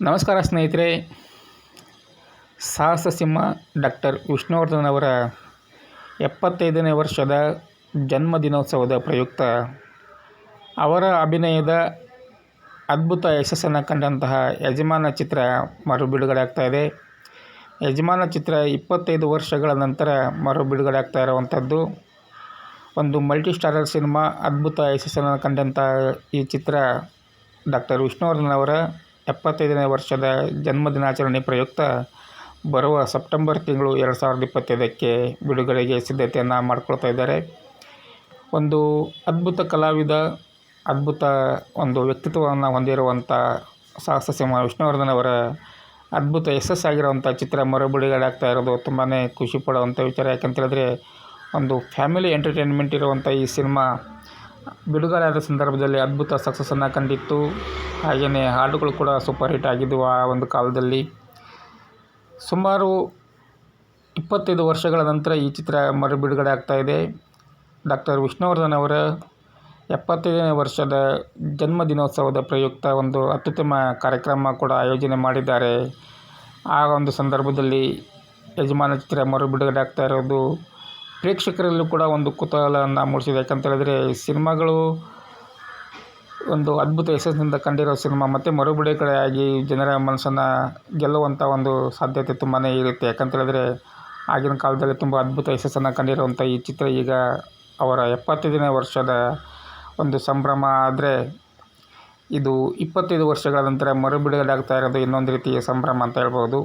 ನಮಸ್ಕಾರ ಸ್ನೇಹಿತರೆ. ಸಾಹಸ ಸಿಂಹ ಡಾಕ್ಟರ್ ವಿಷ್ಣುವರ್ಧನ್ ಅವರ ಎಪ್ಪತ್ತೈದನೇ ವರ್ಷದ ಜನ್ಮದಿನೋತ್ಸವದ ಪ್ರಯುಕ್ತ ಅವರ ಅಭಿನಯದ ಅದ್ಭುತ ಯಶಸ್ಸನ್ನು ಕಂಡಂತಹ ಯಜಮಾನ ಚಿತ್ರ ಮರು ಬಿಡುಗಡೆ ಇದೆ. ಯಜಮಾನ ಚಿತ್ರ ಇಪ್ಪತ್ತೈದು ವರ್ಷಗಳ ನಂತರ ಮರು ಬಿಡುಗಡೆ ಆಗ್ತಾ ಇರುವಂಥದ್ದು. ಒಂದು ಮಲ್ಟಿ ಸ್ಟಾರರ್ ಸಿನಿಮಾ ಅದ್ಭುತ ಯಶಸ್ಸನ್ನು ಕಂಡಂತಹ ಈ ಚಿತ್ರ ಡಾಕ್ಟರ್ ವಿಷ್ಣುವರ್ಧನ್ ಅವರ ಎಪ್ಪತ್ತೈದನೇ ವರ್ಷದ ಜನ್ಮದಿನಾಚರಣೆ ಪ್ರಯುಕ್ತ ಬರುವ ಸೆಪ್ಟೆಂಬರ್ ತಿಂಗಳು ಎರಡು ಸಾವಿರದ ಇಪ್ಪತ್ತೈದಕ್ಕೆ ಬಿಡುಗಡೆಗೆ ಸಿದ್ಧತೆಯನ್ನು ಮಾಡ್ಕೊಳ್ತಾ ಇದ್ದಾರೆ. ಒಂದು ಅದ್ಭುತ ಕಲಾವಿದ, ಅದ್ಭುತ ಒಂದು ವ್ಯಕ್ತಿತ್ವವನ್ನು ಹೊಂದಿರುವಂಥ ಸಾಹಸ ಸಿಂಹ ವಿಷ್ಣುವರ್ಧನ್ ಅವರ ಅದ್ಭುತ ಯಶಸ್ಸಾಗಿರುವಂಥ ಚಿತ್ರ ಮರು ಬಿಡುಗಡೆ ಆಗ್ತಾ ಇರೋದು ತುಂಬಾ ಖುಷಿ ಪಡುವಂಥ ವಿಚಾರ. ಯಾಕಂತ ಹೇಳಿದ್ರೆ ಒಂದು ಫ್ಯಾಮಿಲಿ ಎಂಟರ್ಟೈನ್ಮೆಂಟ್ ಇರುವಂಥ ಈ ಸಿನಿಮಾ ಬಿಡುಗಡೆ ಆದ ಸಂದರ್ಭದಲ್ಲಿ ಅದ್ಭುತ ಸಕ್ಸಸ್ಸನ್ನು ಕಂಡಿತ್ತು. ಹಾಗೆಯೇ ಹಾಡುಗಳು ಕೂಡ ಸೂಪರ್ ಹಿಟ್ ಆಗಿದ್ದವು ಆ ಒಂದು ಕಾಲದಲ್ಲಿ. ಸುಮಾರು ಇಪ್ಪತ್ತೈದು ವರ್ಷಗಳ ನಂತರ ಈ ಚಿತ್ರ ಮರು ಬಿಡುಗಡೆ ಆಗ್ತಾಯಿದೆ ಡಾಕ್ಟರ್ ವಿಷ್ಣುವರ್ಧನ್ ಅವರ ಎಪ್ಪತ್ತೈದನೇ ವರ್ಷದ ಜನ್ಮದಿನೋತ್ಸವದ ಪ್ರಯುಕ್ತ ಒಂದು ಅತ್ಯುತ್ತಮ ಕಾರ್ಯಕ್ರಮ ಕೂಡ ಆಯೋಜನೆ ಮಾಡಿದ್ದಾರೆ. ಆ ಒಂದು ಸಂದರ್ಭದಲ್ಲಿ ಯಜಮಾನ ಚಿತ್ರ ಮರು ಬಿಡುಗಡೆ ಆಗ್ತಾ ಇರೋದು ಪ್ರೇಕ್ಷಕರಲ್ಲೂ ಕೂಡ ಒಂದು ಕುತೂಹಲವನ್ನು ಮೂಡಿಸಿದೆ. ಯಾಕಂತ ಹೇಳಿದ್ರೆ ಸಿನಿಮಾಗಳು ಒಂದು ಅದ್ಭುತ ಯಶಸ್ಸಿನಿಂದ ಕಂಡಿರೋ ಸಿನಿಮಾ. ಮತ್ತು ಮರುಬಿಡುಗಡೆ ಆಗಿ ಜನರ ಮನಸ್ಸನ್ನು ಗೆಲ್ಲುವಂಥ ಒಂದು ಸಾಧ್ಯತೆ ತುಂಬಾ ಇರುತ್ತೆ. ಯಾಕಂತ ಹೇಳಿದ್ರೆ ಆಗಿನ ಕಾಲದಲ್ಲಿ ತುಂಬ ಅದ್ಭುತ ಯಶಸ್ಸನ್ನು ಕಂಡಿರುವಂಥ ಈ ಚಿತ್ರ ಈಗ ಅವರ ಎಪ್ಪತ್ತೈದನೇ ವರ್ಷದ ಒಂದು ಸಂಭ್ರಮ. ಆದರೆ ಇದು ಇಪ್ಪತ್ತೈದು ವರ್ಷಗಳ ನಂತರ ಮರುಬಿಡುಗಡೆ ಆಗ್ತಾ ಇರೋದು ಇನ್ನೊಂದು ರೀತಿಯ ಸಂಭ್ರಮ ಅಂತ ಹೇಳ್ಬೋದು.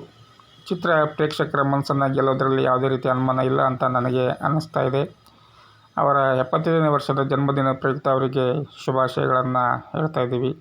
ಚಿತ್ರ ಪ್ರೇಕ್ಷಕರ ಮನಸ್ಸನ್ನು ಗೆಲ್ಲೋದರಲ್ಲಿ ಯಾವುದೇ ರೀತಿ ಅನುಮಾನ ಇಲ್ಲ ಅಂತ ನನಗೆ ಅನ್ನಿಸ್ತಾ ಇದೆ. ಅವರ ಎಪ್ಪತ್ತೈದನೇ ವರ್ಷದ ಜನ್ಮದಿನ ಪ್ರಯುಕ್ತ ಅವರಿಗೆ ಶುಭಾಶಯಗಳನ್ನು ಹೇಳ್ತಾ ಇದ್ದೀವಿ.